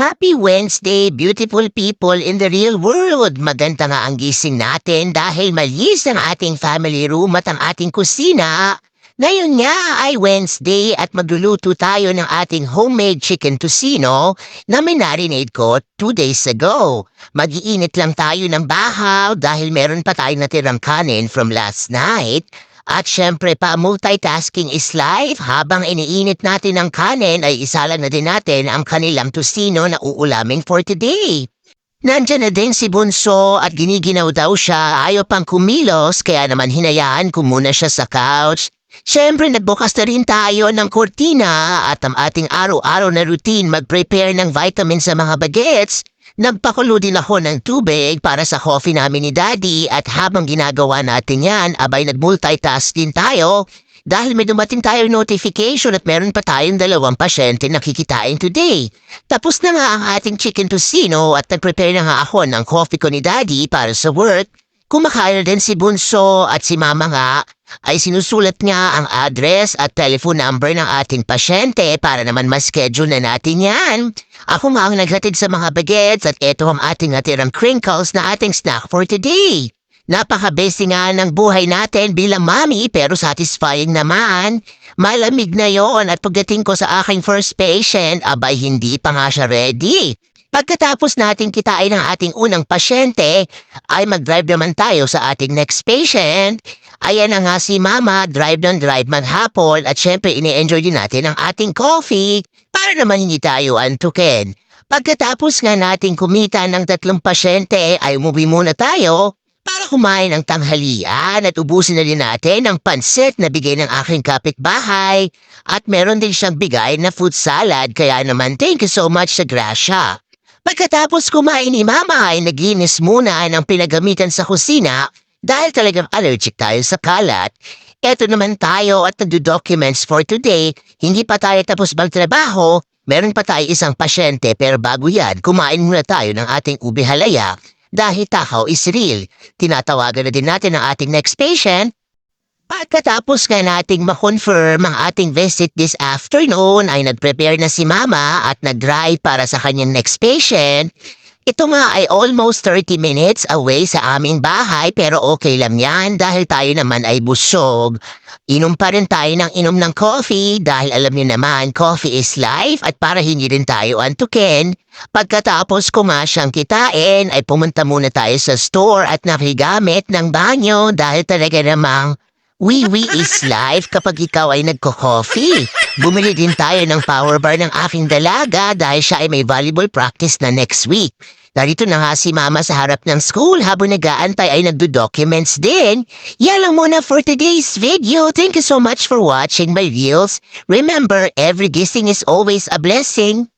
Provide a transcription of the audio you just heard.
Happy Wednesday, beautiful people in the real world! Maganda nga ang gising natin dahil malis ang ating family room at ang ating kusina. Ngayon nga ay Wednesday at magluluto tayo ng ating homemade chicken tocino na minarinade ko two days ago. Magiinit lang tayo ng bahaw dahil meron pa tayong natirang kanin from last night. At syempre pa multitasking is life habang iniinit natin ang kanin ay isala na din natin ang kanilang tocino na uulamin for today. Nandyan na din si Bunso at giniginaw daw siya ayaw pang kumilos kaya naman hinayaan ko muna siya sa couch. Siyempre nagbukas na rin tayo ng kortina at ang ating araw-araw na routine mag-prepare ng vitamins sa mga bagets. Nagpakulo din ako ng tubig para sa coffee namin ni Daddy at habang ginagawa natin yan, abay nag-multitask din tayo dahil may dumating tayo notification at meron pa tayong dalawang pasyente na kikitain today. Tapos na nga ang ating chicken tocino at nag-prepare na nga ako ng coffee ko ni Daddy para sa work. Kumakain din si Bunso at si Mama nga ay sinusulat niya ang address at telephone number ng ating pasyente para naman ma-schedule na natin yan. Ako nga ang naghatid sa mga bagets at ito ang ating natirang crinkles na ating snack for today. Napaka-busy nga ng buhay natin bilang mami pero satisfying naman. Malamig na yon at pagdating ko sa aking first patient, abay hindi pa nga siya ready. Pagkatapos natin kitain ang ating unang pasyente, ay mag-drive naman tayo sa ating next patient. Ayan na nga si Mama, drive ng drive maghapon at syempre ini-enjoy din natin ang ating coffee para naman hindi tayo antukin. Pagkatapos nga natin kumita ng tatlong pasyente ay umuwi muna tayo para kumain ng tanghalian at ubusin na din natin ang pansit na bigay ng aking kapitbahay at meron din siyang bigay na food salad kaya naman thank you so much sa grasya. Pagkatapos kumain ni Mama ay naginis muna ng pinagamitan sa kusina dahil talagang allergic tayo sa kalat. Eto naman tayo at nagdo-documents for today. Hindi pa tayo tapos magtrabaho. Meron pa tayo isang pasyente pero bago yan, kumain muna tayo ng ating ube halaya dahil takaw is real. Tinatawagan na din natin ang ating next patient. Pagkatapos nga nating ma-confirm ang ating visit this afternoon ay nag-prepare na si Mama at nag-drive para sa kanyang next patient. Ito nga ay almost 30 minutes away sa aming bahay pero okay lang yan dahil tayo naman ay busog. Inom pa rin tayo ng inom ng coffee dahil alam niyo naman coffee is life at para hindi rin tayo antukin. Pagkatapos ko siyang kitain ay pumunta muna tayo sa store at nakigamit ng banyo dahil talaga namang Wee-wee is life kapag ikaw ay nagko-coffee. Bumili din tayo ng power bar ng aking dalaga dahil siya ay may volleyball practice na next week. Narito na nga si mama sa harap ng school habang nag-aantay ay nagdo-documents din. Yan lang muna for today's video. Thank you so much for watching my reels. Remember, every gising is always a blessing.